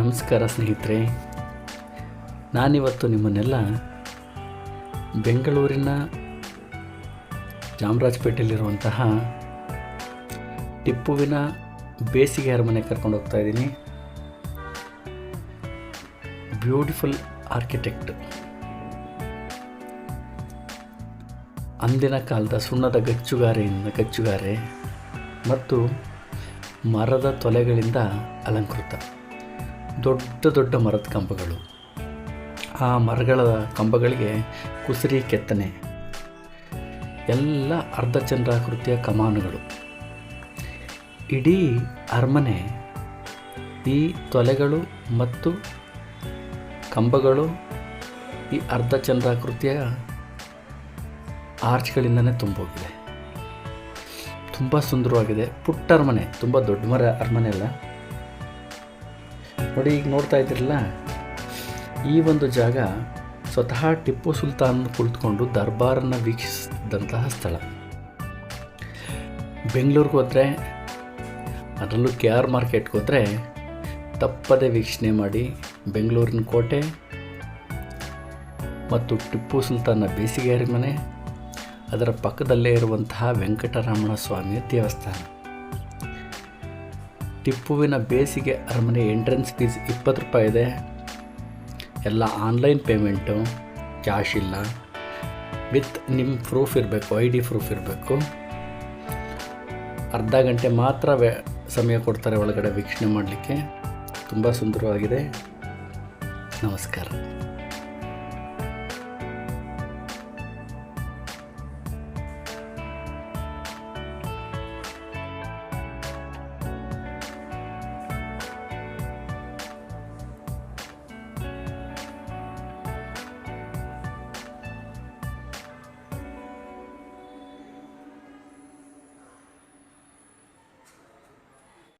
ನಮಸ್ಕಾರ ಸ್ನೇಹಿತರೆ. ನಾನಿವತ್ತು ನಿಮ್ಮನ್ನೆಲ್ಲ ಬೆಂಗಳೂರಿನ ಚಾಮರಾಜಪೇಟೆಯಲ್ಲಿರುವಂತಹ ಟಿಪ್ಪುವಿನ ಬೇಸಿಗೆ ಅರಮನೆ ಕರ್ಕೊಂಡು ಹೋಗ್ತಾ ಇದ್ದೀನಿ. ಬ್ಯೂಟಿಫುಲ್ ಆರ್ಕಿಟೆಕ್ಟ್ ಅಂದಿನ ಕಾಲದ ಸುಣ್ಣದ ಗಚ್ಚುಗಾರೆಯಿಂದ ಗಚ್ಚುಗಾರೆ ಮತ್ತು ಮರದ ತೊಲೆಗಳಿಂದ ಅಲಂಕೃತ. ದೊಡ್ಡ ದೊಡ್ಡ ಮರದ ಕಂಬಗಳು. ಆ ಮರಗಳ ಕಂಬಗಳಿಗೆ ಕುಸರಿ ಕೆತ್ತನೆ. ಎಲ್ಲ ಅರ್ಧಚಂದ್ರಾಕೃತಿಯ ಕಮಾನುಗಳು. ಇಡೀ ಅರಮನೆ, ಈ ತೊಲೆಗಳು ಮತ್ತು ಕಂಬಗಳು ಈ ಅರ್ಧಚಂದ್ರಾಕೃತಿಯ ಆರ್ಚ್ಗಳಿಂದನೇ ತುಂಬೋಗಿದೆ. ತುಂಬ ಸುಂದರವಾಗಿದೆ. ಪುಟ್ಟ ಅರಮನೆ, ತುಂಬ ದೊಡ್ಡ ಮರ, ಅರಮನೆ ಅಲ್ಲ. ನೋಡಿ, ಈಗ ನೋಡ್ತಾ ಇದ್ದೀರಲ್ಲ? ಈ ಒಂದು ಜಾಗ ಸ್ವತಃ ಟಿಪ್ಪು ಸುಲ್ತಾನ್ ಕುಳಿತುಕೊಂಡು ದರ್ಬಾರನ್ನು ವೀಕ್ಷಿಸಿದಂತಹ ಸ್ಥಳ. ಬೆಂಗಳೂರಿಗೆ ಹೋದರೆ, ಅದರಲ್ಲೂ ಕೆ ಆರ್ ಮಾರ್ಕೆಟ್ಗೆ ಹೋದರೆ ತಪ್ಪದೆ ವೀಕ್ಷಣೆ ಮಾಡಿ ಬೆಂಗಳೂರಿನ ಕೋಟೆ ಮತ್ತು ಟಿಪ್ಪು ಸುಲ್ತಾನ್ನ ಬೇಸಿಗೆ ಅರಮನೆ ಅದರ ಪಕ್ಕದಲ್ಲೇ ಇರುವಂತಹ ವೆಂಕಟರಮಣ ಸ್ವಾಮಿಯ ದೇವಸ್ಥಾನ. ಟಿಪ್ಪುವಿನ ಬೇಸಿಗೆ ಅರಮನೆ ಎಂಟ್ರೆನ್ಸ್ ಫೀಸ್ ಇಪ್ಪತ್ತು ರೂಪಾಯಿ ಇದೆ. ಎಲ್ಲ ಆನ್ಲೈನ್ ಪೇಮೆಂಟು, ಕ್ಯಾಶ್ ಇಲ್ಲ. ವಿತ್ ನಿಮ್ಮ ಪ್ರೂಫ್ ಇರಬೇಕು, ಐ ಡಿ ಪ್ರೂಫ್ ಇರಬೇಕು. ಅರ್ಧ ಗಂಟೆ ಮಾತ್ರ ಸಮಯ ಕೊಡ್ತಾರೆ ಒಳಗಡೆ ವೀಕ್ಷಣೆ ಮಾಡಲಿಕ್ಕೆ. ತುಂಬ ಸುಂದರವಾಗಿದೆ. ನಮಸ್ಕಾರ.